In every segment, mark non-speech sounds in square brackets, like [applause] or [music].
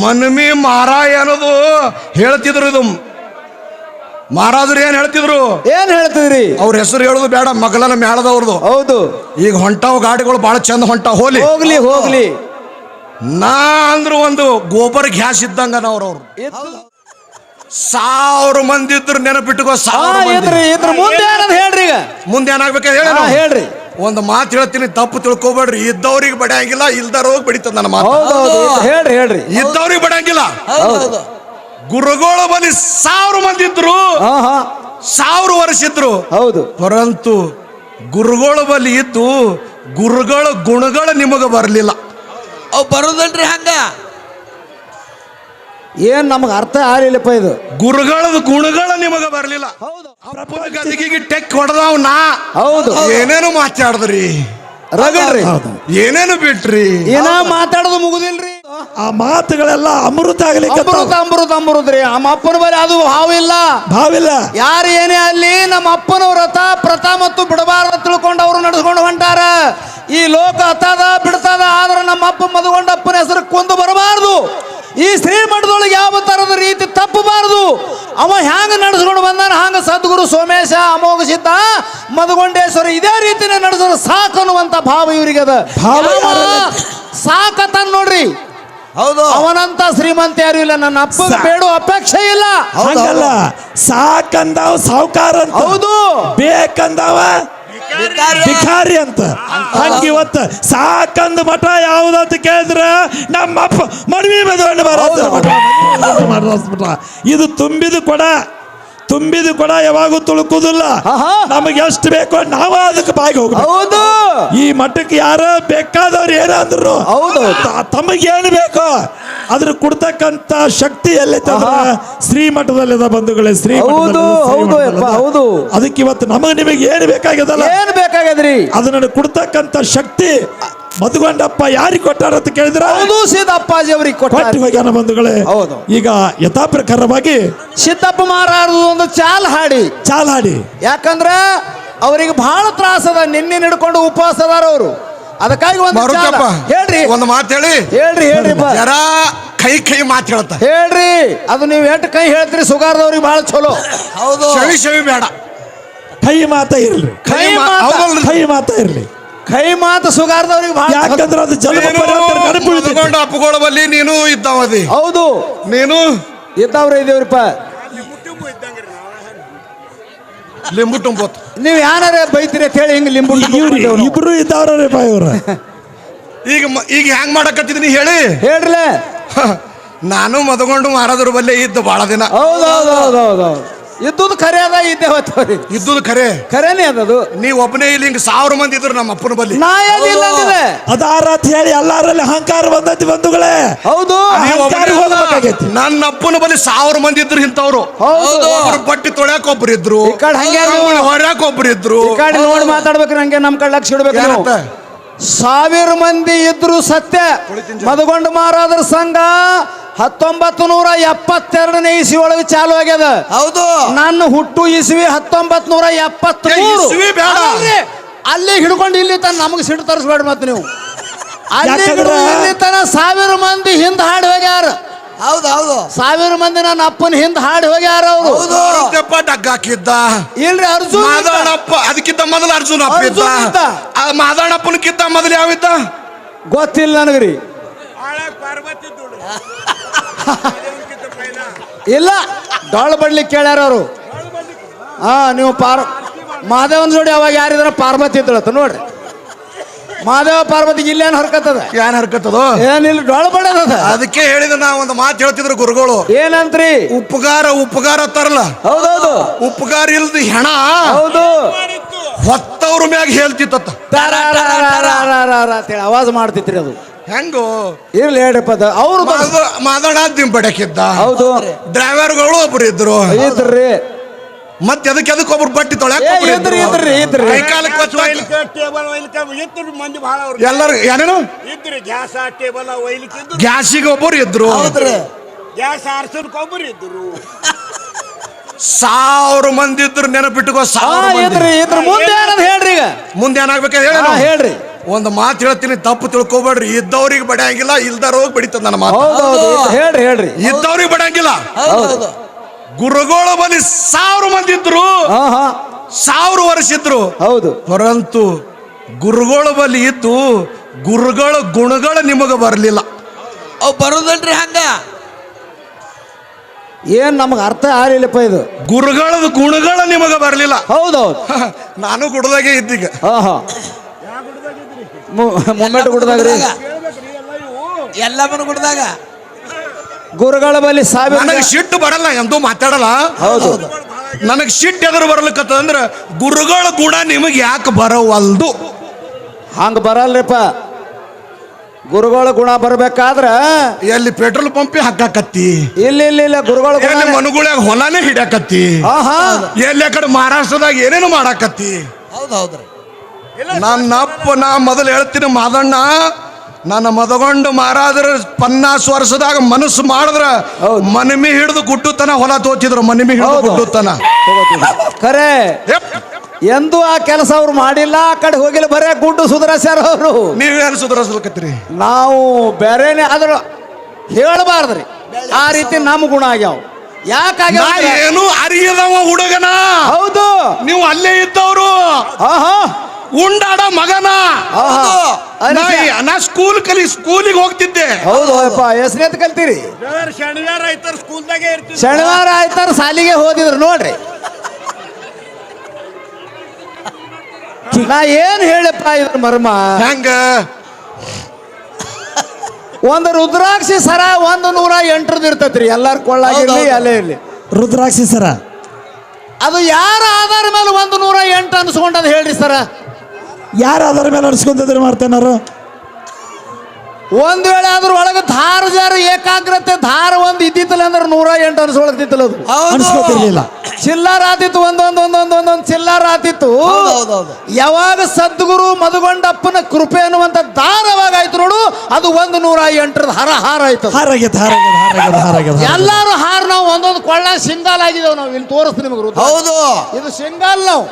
ಮನ್ಮಿ ಮಾರಾಯ ಅನ್ನೋದು ಹೇಳ್ತಿದ್ರು ಇದು. ಮಹಾರಾಜರು ಏನ್ ಹೇಳ್ತಿದ್ರು? ಏನ್ ಹೇಳ್ತಿದ್ರಿ? ಅವ್ರ ಹೆಸರು ಹೇಳೋದು ಬೇಡ ಮಗಲನ ಮೇಳದವ್ರದು ಹೌದು. ಈಗ ಹೊಂಟಾವ್ ಗಾಡಿಗಳು ಬಹಳ ಚಂದ ಹೊಂಟಾವ್ ಹೋಲಿ ಹೋಗ್ಲಿ ಹೋಗ್ಲಿ. ನಾ ಅಂದ್ರು ಒಂದು ಗೋಬರ್ ಗ್ಯಾಸ್ ಇದ್ದಂಗ ನಾವ್ರವ್ರು ಸಾವಿರ ಮಂದಿ ಇದ್ರು ನೆನಪಿಟ್ಟುಕೋ ಸಾವಿರ ಮಂದಿ. ಹೇಳ್ರಿ ಈಗ. ಮುಂದೆ ಏನಾಗ್ಬೇಕು ಹೇಳಿ ಹೇಳ್ರಿ. ಒಂದು ಮಾತು ಹೇಳ್ತೀನಿ ತಪ್ಪು ತಿಳ್ಕೊಬೇಡ್ರಿ. ಇದ್ದವ್ರಿಗೆ ಬಡಿಯಂಗಿಲ್ಲ ಇಲ್ದವ್ರಿಗೆ ಬಡಿತದ ನನ್ನ ಮಾತು. ಹೇಳ್ರಿ ಹೇಳ್ರಿ. ಇದ್ದವ್ರಿಗೆ ಬಡಿಯಂಗಿಲ್ಲ. ಹೌದು ಗುರುಗಳು ಬಲಿ ಸಾವಿರ ಮಂದಿ ಇದ್ರು. ಹಾ ಹಾ. ಸಾವಿರ ವರ್ಷ ಇದ್ರು. ಹೌದು. ಪರಂತು ಗುರುಗಳ ಬಲಿ ಇದ್ದು ಗುರುಗಳ ಗುಣಗಳು ನಿಮಗೆ ಬರಲಿಲ್ಲ. ಅವ್ ಬರೋದಲ್ರಿ ಹಂಗ? ಏನ್ ನಮಗ ಅರ್ಥ ಆಗಲಿಲ್ಲಪ್ಪ ಇದು? ಗುರುಗಳದ ಗುಣಗಳ ನಿಮಗೆ ಬರಲಿಲ್ಲ. ಹೌದು. ಗದಿಗೆಗೆ ಟೆಕ್ ಹೊಡೆದವ್ ನಾ. ಹೌದು. ಏನೇನು ಮಾತಾಡಿದ್ರಿ? ರಗಡ್ರಿ ಏನೇನು ಬಿಟ್ರಿ? ಏನ ಮಾತಾಡೋದು ಮುಗುದಿಲ್ರಿ? ಆ ಮಾತುಗಳೆಲ್ಲ ಅಮೃತ ಆಗ್ಲಿಕ್ಕೆ ಅಮೃತ ಅಮೃತ ಅಮೃತ್ರಿ. ನಮ್ಮ ಅಪ್ಪನ ಬಳಿ ಅದು ಹಾವಿಲ್ಲ ಭಾವಿಲ್ಲ. ಯಾರು ಏನೇ ಅಲ್ಲಿ ನಮ್ಮ ಅಪ್ಪನ ವ್ರತ ಪ್ರತ ಮತ್ತು ಬಿಡಬಾರ ತಿಳ್ಕೊಂಡು ಅವರು ನಡೆಸ್ಕೊಂಡು ಹೊಂಟಾರ. ಈ ಲೋಕ ಹತ್ತದ ಬಿಡ್ತದ ಆದ್ರೆ ನಮ್ಮ ಅಪ್ಪ ಮದುಗೊಂಡ ಅಪ್ಪನ ಹೆಸರು ಕೊಂದು ಬರಬಾರ್ದು. ಈ ಶ್ರೀಮಠದೊಳಗೆ ಯಾವ ತರದ ರೀತಿ ತಪ್ಪಬಾರದು ಅವ ಹ್ಯಾಂಗ ನಡೆಸ್ಕೊಂಡು ಬಂದಾನ? ಹಂಗ ಸದ್ಗುರು ಸೋಮೇಶ ಅಮೋಘ ಸಿದ್ಧ ಮಧುಗೊಂಡೇಶ್ವರ ಇದೇ ರೀತಿನೇ ನಡೆಸಿದ್ರು ಸಾಕು ಅನ್ನುವಂತ ಭಾವ ಇವರಿಗೆ ಅದ? ಸಾಕತನ್ ನೋಡ್ರಿ. ಹೌದು. ಅವನಂತ ಶ್ರೀಮಂತ ಯಾರು ಇಲ್ಲ. ನನ್ನ ಅಪ್ಪ ಬೇಡ ಅಪೇಕ್ಷೆ ಇಲ್ಲ. ಹಂಗಲ್ಲ. ಸಾಕಂದವ ಸಾವುಕಾರ ಅಂತ. ಹೌದು. ಬೇಕಂದವ ಭಿಕಾರಿ ಅಂತ. ಹಂಗ ಇವತ್ತ ಸಾಕಂದ ಮಠ ಯಾವ್ದಂತ ಕೇಳಿದ್ರ ನಮ್ಮ ಅಪ್ಪ ಮಡವಿ ಮದುವೆ ಮಠ. ಇದು ತುಂಬಿದ ಕೊಡ. ತುಂಬಿದ ಕೊಡ ಯಾವಾಗೂ ತುಳುಕುದಿಲ್ಲ. ನಮಗೆ ಎಷ್ಟು ಬೇಕೋ ನಾವ ಅದಕ್ಕೆ ಬಾಗಿ ಹೋಗ್ಬೇಕು ಈ ಮಠಕ್ಕೆ ಯಾರ ಬೇಕಾದವ್ರು ಏನಾದ್ರು ಹೌದು. ಏನು ಬೇಕೋ ಅದ್ರ ಕೊಡ್ತಕ್ಕಂತ ಶಕ್ತಿ ಎಲ್ಲೈತೆ ಶ್ರೀ ಮಠದಲ್ಲಿದ ಬಂಧುಗಳೇ ಶ್ರೀ ಹೌದು, ಹೌದು ಯಪ್ಪ, ಹೌದು. ಅದಕ್ಕೆ ಇವತ್ತು ನಮಗೆ ನಿಮಗೆ ಏನು ಬೇಕಾಗ್ಯದಲ್ಲ ಏನ್ ಬೇಕಾಗ್ಯದ್ರಿ ಅದನ್ನ ಕೊಡ್ತಕ್ಕಂತ ಶಕ್ತಿ ಮಧುಗೊಂಡಪ್ಪ ಯಾರಿಗೆ ಕೊಟ್ಟಾರ ಅಂತ ಕೇಳಿದ್ರೆ? ಹೌದು ಸಿದ್ದಪ್ಪಾಜಿ ಅವರಿಗೆ ಕೊಟ್ಟು ಕೊಟ್ಟ ಹೋಗ್ಯಾನ ಬಂಧುಗಳೇ. ಹೌದು. ಈಗ ಯಥಾ ಪ್ರಕಾರವಾಗಿ ಸಿದ್ದಪ್ಪ ಮಾರಾಡುದು ಒಂದು ಚಾಲ್ ಹಾಡಿ. ಚಾಲ್ ಹಾಡಿ. ಯಾಕಂದ್ರೆ ಅವರಿಗೆ ಬಹಳ ತ್ರಾಸ ಅದ ನಿನ್ನೆ ಹಿಡ್ಕೊಂಡು ಉಪವಾಸ ಅದಾರ ಅವರು. ಅದಕ್ಕಾಗಿ ಒಂದು ಚಾಲ. ಮಾರುತಪ್ಪ ಹೇಳ್ರಿ. ಒಂದು ಮಾತು ಹೇಳಿ. ಹೇಳ್ರಿ ಹೇಳ್ರಿ ಬಾ. ಜರ ಕೈ ಕೈ ಮಾತು ಹೇಳ್ತಾ ಹೇಳ್ರಿ ಅದು ನೀವು ಎಂಟು ಕೈ ಹೇಳ್ತೀರಿ ಸುಗಾರದವ್ರಿಗೆ ಬಹಳ ಚಲೋ. ಹೌದು. ಶವಿ ಶವಿ ಬೇಡ. ಕೈ ಮಾತ ಇರ್ಲಿ. ಕೈ ಮಾ- ಮಾತ. ಹೌದಲ್ರಿ? ಕೈ ಮಾತ ಇರ್ಲಿ. ಕೈ ಮಾತು ಸುಗಾರದವ್ರಿಗೆ ಭಾಳ ಯಾಕಂದ್ರೆ ಅದು ಜನ್ಮ ನೀನು ಪರಿವರ್ತನೆ ನೆನಪುಳಿತೈತಿ. ಮದ್ಕೊಂಡು ಅಪ್ಪಗಳ ಬಲ್ಲಿ ನೀನು ಇದ್ದಾವದಿ ಹೌದು. ನೀನು? ಇದ್ದಾವ್ರ ಇದೇವ್ರಿಪ್ಪ ಲಿಂಬು ತುಂಬೋತ್ ನೀವು ಯಾರೇ ಬೈತೀರಿ ಅಂತ ಹೇಳಿ ಹಿಂಗ್ ಲಿಂಬು ಇವ್ರು ಇಬ್ರು ಇದ್ದಾವ್ರಪ್ಪ ಇವ್ರ. ಈಗ ಮ- ಈಗ ಹ್ಯಾಂಗ್ ಮಾಡಕತ್ತಿದ್ದೀನಿ ಹೇಳಿ? ಹೇಳ್ರಲೇ. ನಾನು ಮದಗೊಂಡು ಮಾರಾದ್ರ ಬಲ್ಲೆ ಇದ್ದು ಬಹಳ ದಿನ. ಹೌದು ಹೌದು ಹೌದು ಹೌದು. ಇದ್ದುದು ಖರೆ ಅದ ಇದ್ದೆ ಹೋಗ್ತವ್ರಿ ಇದ್ದುದು ಖರೆ ಖರೇನೆ ಅದದು ನೀ ಒಬ್ಬನೇ ಇಲ್ಲಿ ಹಿಂಗ್ ಸಾವಿರ ಮಂದಿ ಇದ್ರು ನಮ್ಮ ಅಪ್ಪನ ಬಲ್ಲಿ. ನಾ ಏನಿಲ್ಲ ಅಂದಿದೆ ಅದಾರ ಅಂತ ಹೇಳಿ ಎಲ್ಲಾರಲ್ಲಿ ಅಹಂಕಾರ ಬಂದೈತಿ ಬಂಧುಗಳೇ. ಹೌದು. ಹೋಗ್ಬೇಕಾಗೈತಿ. ನನ್ನ ಅಪ್ಪನ ಬಲ್ಲಿ ಸಾವಿರ ಮಂದಿ ಇದ್ರು ಇಂಥವ್ರು. ಹೌದು. ಒಬ್ರು ಬಟ್ಟಿ ತೊಳ್ಯಾಕ ಒಬ್ರು ಇದ್ರು. ಈ ಕಡೆ ಹಂಗೆ ನೀವು. ಹೊರ್ಯಾಕ ಒಬ್ರು ಇದ್ರು. ಈ ಕಡೆ ನೋಡಿ ಮಾತಾಡ್ಬೇಕು ನಂಗೆ ನಮ್ ಕಡೆ ಲಕ್ಷ ಇಡ್ಬೇಕು ನೀವು. ಸಾವಿರ ಮಂದಿ ಇದ್ರು ಸತ್ಯ. ಮದಗೊಂಡು ಮಾರಾದ್ರ ಸಂಘ ಹತ್ತೊಂಬತ್ತು ನೂರ ಎಪ್ಪತ್ತೆರಡನೇ ಇಸ್ವಿ ಒಳಗೆ ಚಾಲು ಆಗ್ಯದ. ಹೌದು. ನನ್ನ ಹುಟ್ಟು ಇಸ್ವಿ ಹತ್ತೊಂಬತ್ ನೂರ ಇಸ್ವಿ ಬೇಡ. ಅಲ್ಲಿ ಹಿಡ್ಕೊಂಡು ಇಲ್ಲಿ ತನ ನಮಗೆ ಸಿಟ್ಟು ತರಿಸ್ಬೇಡ ಮತ್ತೆ ನೀವು. ಅಲ್ಲಿ ಯಾಕಂದ್ರೆ- ಇಲ್ಲಿ ತನ ಸಾವಿರ ಮಂದಿ ಹಿಂದ್ ಹಾಡಿ ಹೋಗ್ಯಾರ. ಹೌದು ಹೌದು. ಸಾವಿರ ಮಂದಿ ನನ್ನ ಅಪ್ಪನ ಹಿಂದ್ ಹಾಡಿ ಹೋಗ್ಯಾರ ಅವರು. ಮಾರುತಪ್ಪ ಹಾಕಿದ್ದ. ಇಲ್ರಿ ಅರ್ಜುನ್ ಇದ್ದ. ಮಾದಣ್ಣಪ್ಪ ಅದಕ್ಕಿಂತ ಮೊದಲು ಅರ್ಜುನ್ ಅಪ್ಪ ಇದ್ದ. ಅರ್ಜುನ್ ಇದ್ದ. ಆ ಮಾದಣ್ಣಪ್ಪನಕ್ಕಿಂತ ಮೊದಲು ಯಾವಿದ್ದ? ಗೊತ್ತಿಲ್ಲ ನನಗ್ರಿ. ಇಲ್ಲ ಡೊಳ್ಳು ಬಡ್ಲಿಕ್ಕೆ ಕೇಳ್ಯಾರ ಅವರು. ಹಾ ನೀವು ಪಾರ್ ಮಾದೇವನ ಜೋಡಿ ಅವಾಗ ಯಾರಿದ್ರ ಪಾರ್ವತಿ ಇದ್ದಳತ್ತ ನೋಡ್ರಿ. ಮಾದೇವ ಪಾರ್ವತಿಗೆ ಇಲ್ಲೇನು ಹರ್ಕತ್ತದ? ಏನ್ ಹರ್ಕತ್ತದೋ? ಏನಿಲ್ಲ ಡೊಳ್ಳು ಬಡದದ ಅದಕ್ಕೆ ಹೇಳಿದ ನಾ ಒಂದು ಮಾತು ಹೇಳ್ತಿದ್ರು ಗುರುಗಳು. ಏನಂತ್ರಿ? ಉಪಕಾರ ಉಪಕಾರ ತರಲ್ಲ ಹೌದೌದು. ಉಪಕಾರ ಇಲ್ದ ಹೆಣ ಹೌದು. ಹೊತ್ತವ್ರ ಮ್ಯಾಗ ಹೇಳ್ತಿತ್ತ ಅವಾಜ್ ಮಾಡ್ತಿತ್ರಿ ಅದು. ಹೆಂಗೋ? ಇರ್ಲಿ ಹೇಳಪ್ಪ ಅದು. ಅವ್ರು ಮಾದ- ಮಾದಣ್ಣ ದಿಂಬಡಕ್ಕಿದ್ದ ಹೌದು. ಡ್ರೈವರ್ಗಳು ಒಬ್ರು ಇದ್ರು. ಇದ್ರಿ. ಮತ್ತೆ ಅದಕ್ಕೆ ಅದಕ್ಕೆ ಒಬ್ರು ಬಟ್ಟಿ ತೊಳ್ಯಾಕ ಇದ್ರಿ, ಇದ್ರು. ಇದ್ರಿ. ಕೈಕಾಲಕ್ಕೆ ಕೊಚ್ಚಾಕ ಟೇಬಲ್ ಒಯ್ಲಿಕ್ಕೆ ಇತ್ತು ಮಂದಿ ಬಹಳ ಅವ್ರು. ಎಲ್ಲರೂ ಏನೇನು? ಇದ್ರು ಗ್ಯಾಸ್ ಟೇಬಲ್ ಒಯ್ಲಿಕ್ಕೆ ಇದ್ರು. ಗ್ಯಾಸಿಗೆ ಒಬ್ಬರು ಇದ್ರು. ಹೌದ್ರಿ. ಗ್ಯಾಸ್ ಆರ್ಸೋದಕ್ಕೆ ಒಬ್ಬರು ಇದ್ರು. ಸಾವಿರ ಮಂದಿ ಇದ್ರು ನೆನಪಿಟ್ಟುಕೋ ಸಾವಿರ ಮಂದಿ ಇದ್ರಿ ಇದ್ರ. ಮುಂದೆ ಏನಂತ ಹೇಳ್ರಿ ಈಗ? ಮುಂದೆ ಏನಾಗ್ಬೇಕು ಹೇಳಿ ಹೇಳ್ರಿ. ಒಂದು ಮಾತು ಹೇಳ್ತೀನಿ ತಪ್ಪು ತಿಳ್ಕೊಬೇಡ್ರಿ. ಇದ್ದವ್ರಿಗೆ ಬಡಿಯಂಗಿಲ್ಲ ಇಲ್ದಾರ ಹೋಗಿ ಬಡಿತದ ನನ್ನ ಮಾತು. ಹೇಳ್ರಿ ಹೇಳ್ರಿ. ಇದ್ದವ್ರಿಗೆ ಬಡಿಯಂಗಿಲ್ಲ. ಹೌದು ಹೌದು. ಗುರುಗಳ ಬಲಿ ಸಾವಿರ ಮಂದಿ ಇದ್ರು. ಹಾ ಹಾ. ಸಾವಿರ ವರ್ಷ ಇದ್ರು. ಹೌದು. ಪರಂತು ಗುರುಗಳ ಬಲಿ ಇದ್ದು ಗುರುಗಳ ಗುಣಗಳು ನಿಮಗೆ ಬರಲಿಲ್ಲ. ಅವು ಬರೋದಲ್ರಿ ಹಂಗ? ಏನ್ ನಮಗ ಅರ್ಥ ಆಗಲಿಲ್ಲಪ್ಪ ಇದು. ಗುರುಗಳ ಗುಣಗಳು ನಿಮಗೆ ಬರಲಿಲ್ಲ. ಹೌದೌದು [laughs] ನಾನು ಗುಡದಾಗೆ ಇದ್ದೀಗ. ಹಾ ಹಾ. ಮೊಮೆಂಟ್ ಕೊಡ್ದಾಗ್ರಿ. ಎಲ್ಲ ಮನ ಗುಡ್ದಾಗ ಗುರುಗಳ ಬಳಿ ಸಾವಿರ ನನಗೆ ಸಿಟ್ಟು ಬರಲ್ಲ ಎಂದು ಮಾತಾಡಲ್ಲ. ಹೌದು. ನನಗೆ ಸಿಟ್ಟು ಎದುರು ಬರ್ಲಿಕ್ಕತ್ತ ಅಂದ್ರೆ ಗುರುಗಳ ಗುಣ ನಿಮಗೆ ಯಾಕೆ ಬರವಲ್ದು? ಹಂಗ ಬರಲ್ರಿಪ್ಪ. ಗುರುಗಳ ಗುಣ ಬರ್ಬೇಕಾದ್ರ ಎಲ್ಲಿ ಪೆಟ್ರೋಲ್ ಪಂಪ್ ಹಾಕಾಕತ್ತಿ ಇಲ್ಲ ಇಲ್ಲ ಇಲ್ಲ ಗುರುಗಳ ಗುಣ ಎಲ್ಲಿ ಮನುಗುಳ್ಯಾಗ ಹೊಲಾನೇ ಹಿಡ್ಯಾಕತ್ತಿ. ಹಾ ಹಾ ಎಲ್ಲಿ ಆ ಕಡೆ ಮಹಾರಾಷ್ಟ್ರದಾಗ ಏನೇನು ಮಾಡಾಕತ್ತಿ. ಹೌದು ಹೌದ್ರಿ. ನನ್ನ ಅಪ್ಪ ನಾ ಮೊದಲು ಹೇಳ್ತೀನಿ ಮಾದಣ್ಣ ನನ್ನ ಮದಗೊಂಡು ಮಾರಾದ್ರ ಪನ್ನಾಸ್ ವರ್ಷದಾಗ ಮನಸ್ಸು ಮಾಡಿದ್ರ. ಮನಮಿ ಹಿಡಿದು ಗುಟ್ಟುತನ ಹೊಲ ತೋಚಿದ್ರು ಮನಮಿ ಹಿಡಿದು. ಗುಟ್ಟುತನ ಖರೆ ಎಂದು ಆ ಕೆಲಸ ಅವ್ರು ಮಾಡಿಲ್ಲ ಆ ಕಡೆ ಹೋಗಿಲ್ಲ ಬರೇ ಗುಡ್ಡು ಸುಧಾರಿಸ್ಯಾರ ಅವರು. ನೀವೇನು ಸುಧಾರಿಸ್ಬೇಕತ್ರಿ ನಾವು ಬೇರೆನೆ ಆದ್ರೂ ಹೇಳಬಾರ್ದ್ರಿ. ಆ ರೀತಿ ನಮ್ಮ ಗುಣ ಆಗ್ಯಾವ. ಯಾಕಾಗ್ಯಾವ ಏನು ಅರಿಯದವ ಹುಡುಗನ. ಹೌದು. ನೀವು ಅಲ್ಲೇ ಇದ್ದವರು. ಆಹಾ. ಉಂಡಾಡ ಮಗನ. ನಾ ಸ್ಕೂಲ್ ಕಲಿ ಸ್ಕೂಲಿಗೆ ಹೋಗ್ತಿದ್ದೆ. ಹೌದು ಅಪ್ಪ ಎಷ್ಟನೇತ್ ಕಲ್ತೀರಿ? ಬ್ರದರ್ ಶನಿವಾರ ಆಯ್ತಾರ ಸ್ಕೂಲ್ದಾಗೆ ಇರ್ತೀವಿ. ಶನಿವಾರ ಆಯ್ತಾರ ಸಾಲಿಗೆ ಹೋದಿದ್ರು ನೋಡ್ರಿ. ನಾ ಏನ್ ಹೇಳಪ್ಪ ಇದ್ರ ಮರ್ಮ? ಹೆಂಗ? ಒಂದು ರುದ್ರಾಕ್ಷಿ ಸರ ಒಂದು ನೂರ ಎಂಟ್ರದ್ ಇರ್ತೈತ್ರಿ ಎಲ್ಲಾರು ಕೊಳ್ಳಾಗಿರ್ಲಿ. ಅಲ್ಲೇ ಇರ್ಲಿ. ರುದ್ರಾಕ್ಷಿ ಸರ. ಅದು ಯಾರ ಆಧಾರ ಮೇಲೆ ಒಂದು ನೂರ ಎಂಟು ಅನ್ಸ್ಕೊಂಡದ ಹೇಳ್ರಿ ಸರ? ಯಾರು ಅದರ ಮೇಲೆ ಅನ್ಸ್ಕೊಂತಿದ್ರು ಮಾಡ್ತೇನಾರ ಒಂದ್ ವೇಳೆ ಅದ್ರ ಒಳಗೆ ಧಾರ ಜಾರು ಏಕಾಗ್ರತೆ ಧಾರ ಒಂದ್ ಇದ್ದಿತ್ತಲ್ಲ ಅಂದ್ರೆ ನೂರ ಎಂಟು ಅನ್ಸ್ಕೊಳಕ್ತಿತ್ತಲ್ಲ ಅದು. ಅನ್ಸ್ಕೊತಿರ್ಲಿಲ್ಲ. ಚಿಲ್ಲರ್ ಆತಿತ್ತು ಒಂದೊಂದ್ ಒಂದೊಂದ್ ಒಂದೊಂದ್ ಚಿಲ್ಲಾರ ಆತಿತ್ತು ಹೌದು, ಹೌದು, ಹೌದು. ಯಾವಾಗ ಸದ್ಗುರು ಮದುಗೊಂಡಪ್ಪನ ಕೃಪೆ ಅನ್ನುವಂತ ದಾರ ಆಯ್ತು ನೋಡು ಅದು ಒಂದು ನೂರ ಎಂಟರದ ಹರ ಹಾರ ಆಯ್ತು ಅದು. ಹಾರಾಗ್ಯದ ಹಾರಾಗ್ಯದ ಹಾರಾಗ್ಯದ ಹಾರಾಗ್ಯದ. ಎಲ್ಲಾರು ಹಾರ ನಾವು ಒಂದೊಂದು ಕೊಳ್ಳ ಸಿಂಗಾಲ್ ಆಗಿದ್ದೇವೆ ನಾವು. ಇಲ್ಲಿ ತೋರಿಸ್ತೀನಿ ನಿಮಗೆ ಹೌದು. ಇದು ಸಿಂಗಾಲ್ ನಾವು.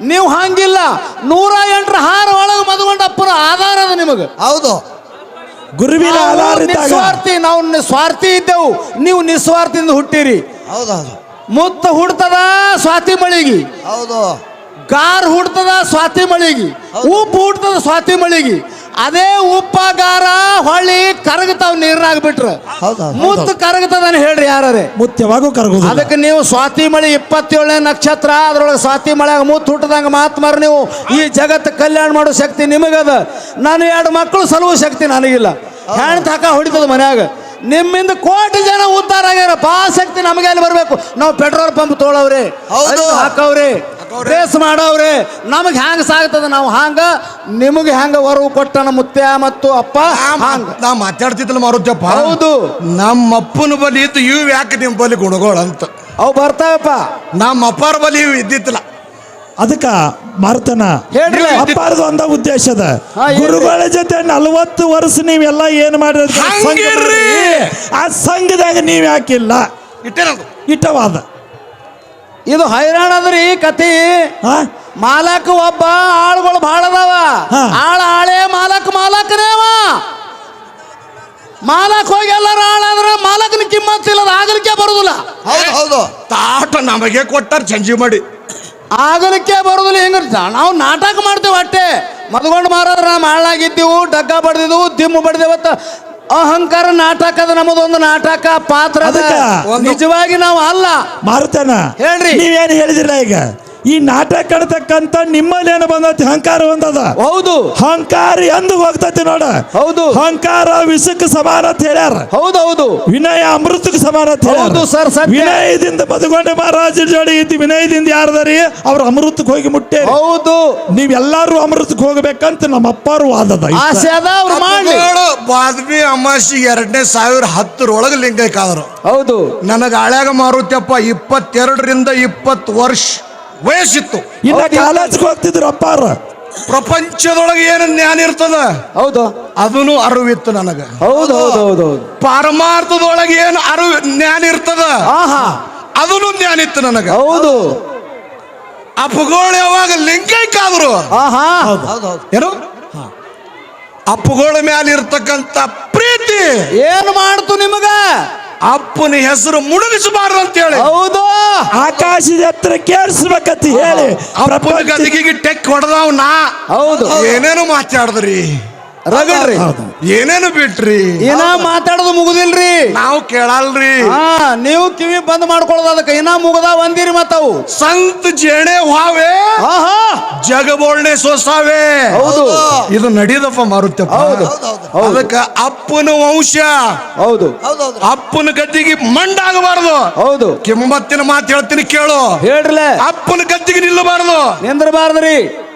ನೀವು ಹಂಗಿಲ್ಲ. ನೂರ ಎಂಟರ ಹಾರ ಒಳಗೆ ಮಧುಗೊಂಡಪ್ಪನ ಆಧಾರ ಅದ ನಿಮಗೆ. ಹೌದು. ಗುರುವಿನ ನಿಸ್ವಾರ್ಥಿ ನಾವು ನಿ- ಸ್ವಾರ್ಥಿ ಇದ್ದೆವು. ನೀವು ನಿಸ್ವಾರ್ಥಿಯಿಂದ ಹುಟ್ಟಿರಿ. ಹೌದೌದು ಹೌದು. ಮುತ್ತ ಹುಡ್ತದ ಸ್ವಾತಿ ಮಳಿಗಿ. ಹೌದು. ಗಾರ್ ಹುಡ್ತದ ಸ್ವಾತಿ ಮಳಿಗಿ. ಉಪ್ಪು ಹುಡ್ತದ ಸ್ವಾತಿ ಮಳಿಗಿ. ಅದೇ ಉಪ್ಪಗಾರ ಹೊಳಿ ಹೊಳ್ಳಿ ಕರಗತಾವ್ ನೀರ್ನಾಗ ಬಿಟ್ರ ಮುತ್ತು. ಮುತ್ತ ಕರಗತದನ್ ಹೇಳ್ರಿ ಯಾರೇ ಮುತ್ಯವಾಗೂ ಕರಗುದು ಅದಕ್ಕೆ ನೀವು ಸ್ವಾತಿ ಮಳೆ ಇಪ್ಪತ್ತೇಳನೇ ನಕ್ಷತ್ರ ಅದ್ರೊಳಗೆ ಸ್ವಾತಿ ಮಳೆಯಾಗ ಮುತ್ತು ಹುಟ್ಟದಂಗ ಮಾತ್ಮಾರ ನೀವು ಈ ಜಗತ್ತು ಕಲ್ಯಾಣ ಮಾಡೋ ಶಕ್ತಿ ನಿಮಗದ. ನಾನು ಎರಡು ಮಕ್ಕಳು ಸಲುವ ಶಕ್ತಿ ನನಗಿಲ್ಲ. ಹೆಣ್ ತಾಕ ಹೊಡಿತದ ಮನ್ಯಾಗ. ನಿಮ್ಮಿಂದ ಕೋಟಿ ಜನ ಉದ್ದಾರ ಆಗ್ಯಾರ ಬಾ ಶಕ್ತಿ ನಮಗೆ ಅಲ್ಲಿ ಬರ್ಬೇಕು? ನಾವು ಪೆಟ್ರೋಲ್ ಪಂಪ್ ತೋಳವ್ರೆ. ಹಾಕವ್ರೆ. ರೇಸ್ ಮಾಡವ್ರೆ ನಮಗೆ ಹ್ಯಾಂಗ ಸಾಗ್ತದ ನಾವು ಹಾಂಗ? ನಿಮಗೆ ಹ್ಯಾಂಗ ಹೊರವು ಕೊಟ್ಟನ ಮುತ್ಯ ಮತ್ತು ಅಪ್ಪ ಹಾಂಗ? ನಾ ಮಾತಾಡ್ತಿದ್ದಲ್ಲ ಮಾರುದ್ಯಪ್ಪ ಹೌದು. ನಮ್ಮ ಅಪ್ಪನ ಬಲಿ ಇತ್ತು ಇವು ಯಾಕೆ ನಿಮ್ಮ ಬಲಿ ಗುಣಗಳು ಅಂತ. ಅವು ಬರ್ತಾವಪ್ಪ. ನಮ್ಮ ಅಪ್ಪಾರ ಬಲಿ ಇವು ಇದ್ದಿತ್ತಲ್ಲ ಅದಕ್ಕ ಮಾರ್ತನ ಹೇಳ್ರಿ. ಅಪ್ಪಾರದು ಒಂದ ಉದ್ದೇಶ ಅದ. ಹಾ, ಹೇಳ್ರಿ. ಗುರುಗಳ ಜೊತೆ ನಲವತ್ತು ವರ್ಷ ನೀವೆಲ್ಲ ಏನ್ ಮಾಡಿದ್ರಿ ಸಂಘ ಹಂಗಿರ್ರಿ. ಮಾಡಿದ್ರಿ. ಆ ಸಂಘದಾಗ ನೀವ್ ಯಾಕಿಲ್ಲ? ಇಟ್ಟೇನದು? ಇಟ್ಟವಾದ. ಇದು ಹೈರಾಣದ್ರಿ ಕತಿ ಮಾಲಕ್ ಒಬ್ಬ ಆಳುಗಳು ಭಾಳ ಅದಾವ. ಆಳ ಆಳೆ ಮಾಲಕ್ ಮಾಲಕನೇವ ಮಾಲಕ್ ಹೋಗಿ ಎಲ್ಲಾರ ಆಳಾದ್ರ ಮಾಲಕನ ಕಿಮ್ಮತ್ ಇಲ್ಲ ಅದು ಆಗಲಿಕ್ಕೆ ಬರುದಿಲ್ಲ. ಹೌದು ಹೌದು. ತಾಟ ನಮಗೆ ಕೊಟ್ಟಾರ ಚಂಜಿ ಮಾಡಿ. ಆಗಲಿಕ್ಕೆ ಬರುದಿಲ್ಲ ಹೆಂಗ ನಾವು ನಾಟಕ ಮಾಡ್ತೇವೆ ಅಟ್ಟೆ ಮದ್ಕೊಂಡು ಮಾರಾದ್ರೆ ನಾವು ಆಳಾಗಿದ್ದೀವು ಡಗ್ಗ ಬಡ್ದಿದ್ದೆವು ದಿಮ್ಮು ಬಡ್ದೇವತ್ತ ಅಹಂಕಾರ ನಾಟಕ ಅದ ನಮ್ಮದೊಂದು ನಾಟಕ ಪಾತ್ರ ಅದ. ಅದಕ್ಕ ನಿಜವಾಗಿ ನಾವು ಅಲ್ಲ ಮಾರುತನ ಹೇಳ್ರಿ. ನೀವೇನು ಹೇಳಿದಿರ ಈಗ ಈ ನಾಟಕ ಕಡ್ತಕ್ಕಂತ ನಿಮ್ಮಲ್ಲಿ ಏನು ಬಂದೈತಿ? ಅಹಂಕಾರ ಬಂದದ ಹೌದು. ಅಹಂಕಾರ ಎಂದು ಹೋಗ್ತೈತಿ ನೋಡ. ಹೌದು. ಅಹಂಕಾರ ವಿಷಕ್ಕೆ ಸಮಾನ ಅಂತ ಹೇಳ್ಯಾರ. ಹೌದು ಹೌದು. ವಿನಯ ಅಮೃತಕ್ಕೆ ಸಮಾನ ಅಂತ ಹೇಳ್ಯಾರ. ಹೌದು ಸರ್, ಸತ್ಯ. ವಿನಯದಿಂದ ಬದುಕೊಂಡೆ ಮಹಾರಾಜರ ಜೋಡಿ ಇದ್ದು ವಿನಯದಿಂದ ಯಾರದಾರಿ ಅವ್ರ ಅಮೃತಕ್ಕೆ ಹೋಗಿ ಮುಟ್ಟೆ ಹೌದು. ನೀವೆಲ್ಲಾರು ಅಮೃತಕ್ಕೆ ಹೋಗ್ಬೇಕಂತ ನಮ್ಮ ಅಪ್ಪಾರು ವಾದದ ಇಷ್ಟ. ಆಸೆ ಅದ ಅವ್ರು ಮಾಡಿ ಬಾದ್ಮಿ ಅಮಾಸಿ ಎರಡನೇ ಸಾವಿರ ಹತ್ತರೊಳಗೆ ಲಿಂಗೈಕಾದರು ಹೌದು. ನನಗೆ ಹಳ್ಯಾಗ ಮಾರುತ್ಯಪ್ಪ ಇಪ್ಪತ್ತೆರಡರಿಂದ ಇಪ್ಪತ್ತು ವರ್ಷ ವಯಸ್ಸಿತ್ತು. ಇನ್ನ ಹೌದು. ಕಾಲೇಜ್ಗೆ ಹೋಗ್ತಿದ್ರು ಅಪ್ಪಾರ. ಪ್ರಪಂಚದೊಳಗೆ ಏನು ಜ್ಞಾನ ಇರ್ತದ? ಹೌದು. ಅದನ್ನು ಅರಿವಿತ್ತು ನನಗೆ. ಹೌದು ಹೌದು ಹೌದು ಹೌದು. ಪಾರಮಾರ್ಥದೊಳಗೆ ಏನು ಅರಿವು ಜ್ಞಾನ ಇರ್ತದ? ಆಹಾ. ಅದನ್ನು ಜ್ಞಾನ ಇತ್ತು ನನಗೆ. ಹೌದು. ಅಪ್ಪುಗಳು ಯಾವಾಗ ಲಿಂಗೈಕಾದ್ರು ಆಹಾ. ಹೌದು. ಹೌದು ಏನು? ಅಪ್ಪುಗಳ ಮ್ಯಾಲ ಇರ್ತಕ್ಕಂಥ ಪ್ರೀತಿ. ಏನ್ ಮಾಡ್ತು ನಿಮಗ? ಅಪ್ಪನ ಹೆಸರು ಮುಳುಗಿಸಬಾರ್ದು ಅಂತೇಳಿ ಹೌದು. ಆಕಾಶದ ಹತ್ರ ಕೇಳಿಸ್ಬೇಕಂತ ಹೇಳಿ. ಅಪ್ಪನ ಗದಿಗೆಗೆ ಟೆಕ್ ಹೊಡೆದವ್ ನಾ ಹೌದು. ಏನೇನು ಮಾತಾಡಿದ್ರಿ. ರಗಡ್ರಿ. ಏನೇನು ಬಿಟ್ರಿ? ಏನ ಮಾತಾಡೋದು ಮುಗುದಿಲ್ರಿ. ನಾವು ಕೇಳಲ್ರಿ. ಹಾ ನೀವು ಕಿವಿ ಬಂದ್ ಮಾಡ್ಕೊಳ್ಳೋದು ಅದಕ್ಕೆ. ಇನ್ನ ಮುಗದ ಒಂದಿರಿ ಮತ್ತವು. ಸಂತ ಜೇಣೆ ಹಾವೆ ಜಗಬೋಳ್ನೆ ಜಗ ಬೋಳ್ನೆ ಸೋಸಾವೆ. ಹೌದು. ಇದು ನಡೀದಪ್ಪ ಮಾರುತ್ತಪ್ಪ. ಹೌದು ಅದಕ್ಕ ಅಪ್ಪನ ವಂಶ. ಹೌದು. ಅಪ್ಪನ ಗದ್ದಿಗೆ ಮಂಡಾಗಬಾರದು. ಹೌದು. ಕಿಮ್ಮತ್ತಿನ ಮಾತು ಹೇಳ್ತೀನಿ ಕೇಳು. ಹೇಳ್ರಿ ಅಪ್ಪನ ಗದ್ದಿಗೆ ನಿಲ್ಲಬಾರದು. ನಿಂದ್ರಬಾರ್ದ್ರಿ.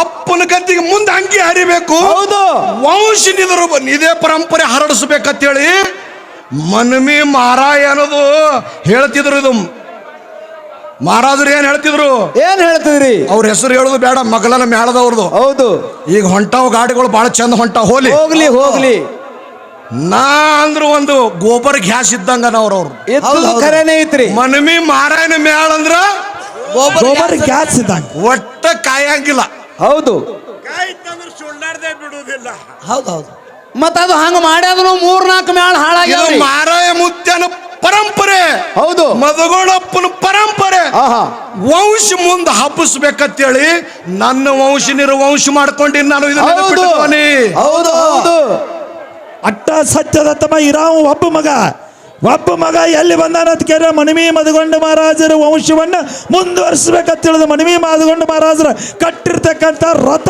ಅಪ್ಪನ ಗದ್ದಿಗೆ ಮುಂದೆ ಅಂಗಿ ಹರಿಬೇಕು. ಹೌದು. ವಂಶ ನಿದರು ಇದೇ ಪರಂಪರೆ ಹರಡಿಸ್ಬೇಕಂತೇಳಿ ಮನಮಿ ಮಾರಾಯ ಅನ್ನೋದು ಹೇಳ್ತಿದ್ರು ಇದು. ಮಹಾರಾಜರು ಏನ್ ಹೇಳ್ತಿದ್ರು? ಏನ್ ಹೇಳ್ತಿದ್ರಿ? ಅವ್ರ ಹೆಸರು ಹೇಳೋದು ಬೇಡ ಮಗಳನ್ನ ಮೇಳದವ್ರದು ಹೌದು. ಈಗ ಹೊಂಟಾವ್ ಗಾಡಿಗಳು ಬಹಳ ಚಂದ ಹೊಂಟಾವ್ ಹೋಲಿ ಹೋಗ್ಲಿ ಹೋಗ್ಲಿ. ನಾ ಅಂದ್ರ ಒಂದು ಗೋಬರ್ ಗ್ಯಾಸ್ ಇದ್ದಂಗ ಅವ್ರವ್ರು. ಖರೇನೆ ಐತ್ರಿ. ಮನಮಿ ಮಾರಾಯನ ಮೇಳ ಅಂದ್ರ ಗೋಬರ್ ಗ್ಯಾಸ್ ಇದ್ದಂಗ. ಒಟ್ಟ ಕಾಯಂಗಿಲ್ಲ. ಹೌದು. ಕಾಯ್ತಂದ್ರೆ ಸುಳ್ಳಾರ್ದೆ ಬಿಡುವುದಿಲ್ಲ. ಹೌದೌದು ಮತ್ತ ಅದು ಹಂಗ ಮಾಡ್ಯಾದ್ರು ಮೂರ್ ನಾಲ್ಕು ಮ್ಯಾಳ ಇದು ಮಾರಾಯ ಮುತ್ಯನ ಪರಂಪರೆ. ಹೌದು. ಮದಗೋಳಪ್ಪನ ಪರಂಪರೆ. ಆಹಾ. ವಂಶ ಮುಂದೆ ಹಬ್ಬಿಸ್ಬೇಕಂತೇಳಿ ನನ್ನ ವಂಶ ನಿರು ವಂಶ ಮಾಡ್ಕೊಂಡು ನಾನು ಇದನ್ನ ಹೌದು. ನೆನಪಿಟ್ಕೊನಿ. ಹೌದು ಹೌದು. ಅಟ್ಟ ಸತ್ಯದ ತಮ್ಮ ಇರಾವ್ ಒಬ್ಬ ಮಗ. ಒಬ್ಬ ಮಗ ಎಲ್ಲಿ ಬಂದಾನಂತ ಕೇಳಿದ್ರೆ ಮಣಿಮಿ ಮದಗೊಂಡ ಮಹಾರಾಜರ ವಂಶವನ್ನ ಮುಂದುವರಿಸಬೇಕಂತ ತಿಳಿದು ಮಣಿಮಿ ಮದುಗೊಂಡು ಮಹಾರಾಜರ ಕಟ್ಟಿರ್ತಕ್ಕಂಥ ರಥ.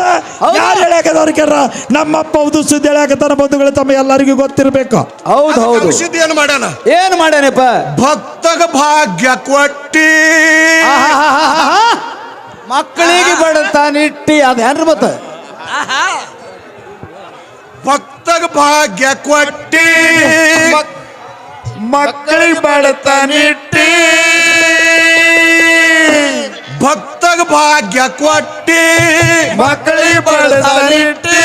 ಯಾರು ಹೇಳಕದವ್ರ ಕೇಳ ನಮ್ಮಪ್ಪ ಹೌದು ಸುದ್ದಿ ಹೇಳಕತ್ತಾನ ಬಂಧುಗಳು ತಮ್ಮ ಎಲ್ಲರಿಗೂ ಗೊತ್ತಿರಬೇಕು. ಹೌದು ಹೌದು. ಸುದ್ದಿ ಏನು ಮಾಡ್ಯಾನ ಏನು ಮಾಡ್ಯಾನಪ್ಪ? ಭಕ್ತಗ ಭಾಗ್ಯ ಕೊಟ್ಟಿ. ಮಕ್ಕಳಿಗೆ ಬಡತಾನಿಟ್ಟಿ ಅದೇನ್ರಿ ಮತ್ತ? ಭಕ್ತಗ ಭಾಗ್ಯ ಕೊಟ್ಟಿ. ಮಕ್ಕಳಿಗೆ ಬಡತನಿಟ್ಟಿ ಭಕ್ತಗ ಭಾಗ್ಯ ಕೊಟ್ಟಿ. ಮಕ್ಕಳಿಗೆ ಬಡತನಿಟ್ಟಿ